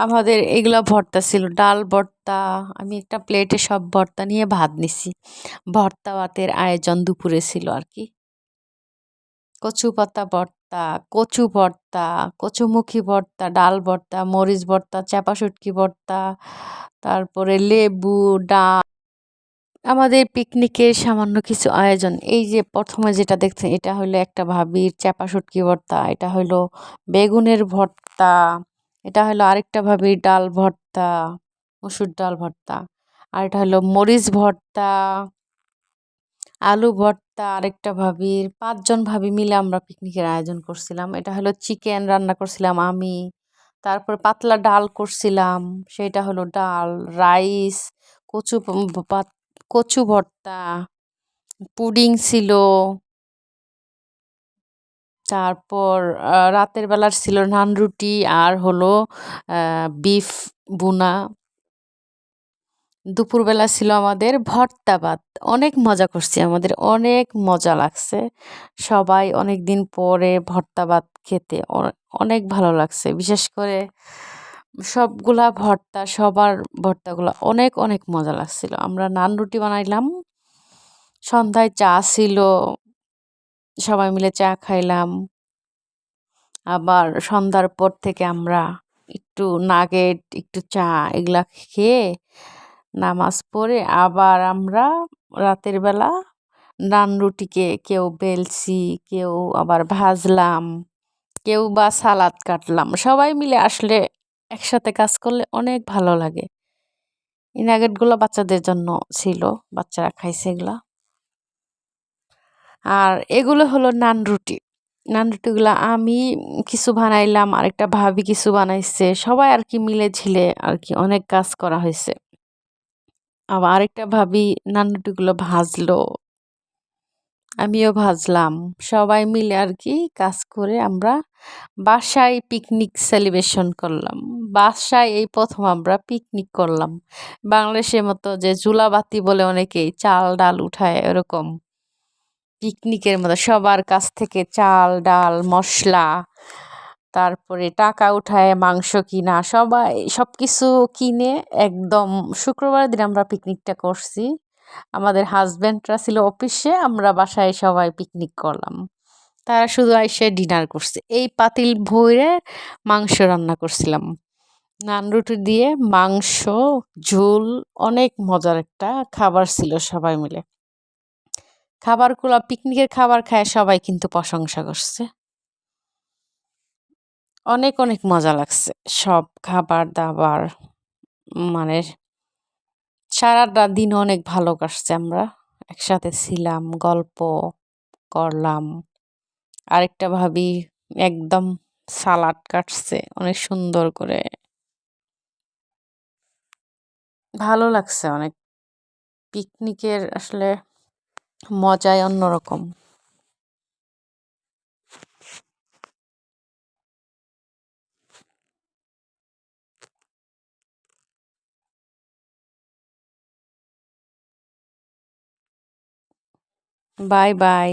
আমাদের এগুলো ভর্তা ছিল, ডাল ভর্তা, আমি একটা প্লেটে সব ভর্তা নিয়ে ভাত নিছি। ভর্তা ভাতের আয়োজন দুপুরে ছিল আর কি। কচু পাতা ভর্তা, কচু ভর্তা, কচুমুখী ভর্তা, ডাল ভর্তা, মরিচ ভর্তা, চাপা শুটকি ভর্তা, তারপরে লেবু, ডাল। আমাদের পিকনিকের সামান্য কিছু আয়োজন। এই যে প্রথমে যেটা দেখছেন, এটা হলো একটা ভাবির চাপা শুটকি ভর্তা, এটা হলো বেগুনের ভর্তা এটা হলো আরেকটা ভাবির ডাল ভর্তা, মসুর ডাল ভর্তা। আর এটা হলো মরিচ ভর্তা, আলু ভর্তা, আরেকটা ভাবির পাঁচজন ভাবি মিলে আমরা পিকনিকের আয়োজন করছিলাম। এটা হলো চিকেন রান্না করছিলাম আমি, তারপর পাতলা ডাল করছিলাম, সেটা হলো ডাল, রাইস, কচু কচু ভর্তা, পুডিং ছিল তারপর রাতের বেলার ছিল নান রুটি আর হলো বিফ বুনা দুপুরবেলা ছিল আমাদের ভর্তা ভাত। অনেক মজা করছি আমাদের, অনেক মজা লাগছে। সবাই অনেক দিন পরে ভর্তা ভাত খেতে অনেক ভালো লাগছে। বিশেষ করে সবগুলা ভর্তা, সবার ভর্তাগুলো অনেক অনেক মজা লাগছিল। আমরা নান রুটি বানাইলাম। সন্ধ্যায় চা ছিল। সবাই মিলে চা খাইলাম। আবার সন্ধ্যার পর থেকে আমরা একটু নাগেট, একটু চা এগুলা খেয়ে নামাজ পড়ে আবার আমরা রাতের বেলা নান রুটিকে কেউ বেলছি, কেউ আবার ভাজলাম, কেউ বা সালাদ কাটলাম। সবাই মিলে আসলে একসাথে কাজ করলে অনেক ভালো লাগে। এই নাগেটগুলো বাচ্চাদের জন্য ছিল, বাচ্চারা খাইছে এগুলা। আর এগুলো হলো নান রুটি। নান রুটিগুলো আমি কিছু বানাইলাম, আরেকটা ভাবি কিছু বানাইছে, সবাই আর কি মিলে ঝিলে আর কি অনেক কাজ করা হয়েছে। আবার আরেকটা ভাবি নান রুটিগুলো ভাজলো। আমিও ভাজলাম। সবাই মিলে আর কি কাজ করে আমরা বাসায় পিকনিক সেলিব্রেশন করলাম। বাসায় এই প্রথম আমরা পিকনিক করলাম। বাংলাদেশের মতো যে জুলাবাতি বলে অনেকেই চাল, ডাল উঠায় এরকম পিকনিকের মতো সবার কাছ থেকে চাল, ডাল, মশলা, তারপরে টাকা উঠায়, মাংস কিনা, সবাই সব কিছু কিনে একদম শুক্রবার দিন আমরা পিকনিকটা করছি। আমাদের হাজব্যান্ডরা ছিল অফিসে, আমরা বাসায় সবাই পিকনিক করলাম। তারা শুধু এসে ডিনার করছে। এই পাতিল ভরে মাংস রান্না করছিলাম। নান রুটি দিয়ে মাংস, ঝোল, অনেক মজার একটা খাবার ছিল সবাই মিলে। খাবারগুলো, পিকনিকের খাবার খায়, সবাই কিন্তু প্রশংসা করছে। অনেক অনেক মজা লাগছে। সব খাবার দাবার মানে সারাটা দিন অনেক ভালো কাটছে আমরা। একসাথে ছিলাম, গল্প করলাম। আরেকটা ভাবি একদম সালাড কাটছে, অনেক সুন্দর করে। ভালো লাগছে অনেক। পিকনিকের আসলে মজাই অন্যরকম। Bye bye.